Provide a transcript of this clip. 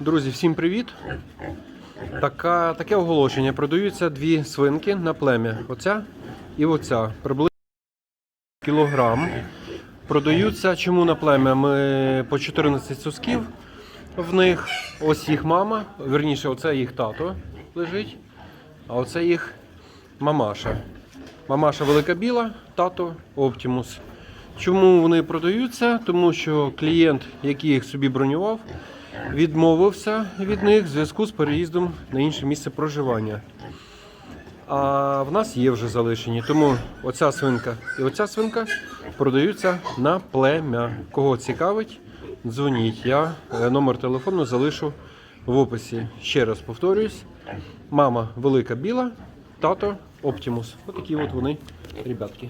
Друзі, всім привіт! Така, таке оголошення. Продаються дві свинки на плем'я. Оця і оця. Приблизно кілограм. Продаються чому на плем'я? Ми по 14 сосків в них. Ось їх мама. Верніше, оце їх тато лежить, а оце їх мамаша. Мамаша велика біла, тато Оптимус. Чому вони продаються? Тому що клієнт, який їх собі бронював, відмовився від них в зв'язку з переїздом на інше місце проживання. А в нас є вже залишені. Тому оця свинка і оця свинка продаються на плем'я. Кого цікавить, дзвоніть. Я е, номер телефону залишу в описі. Ще раз повторюсь: мама велика біла, тато Оптимус. Отакі от вони, ребятки.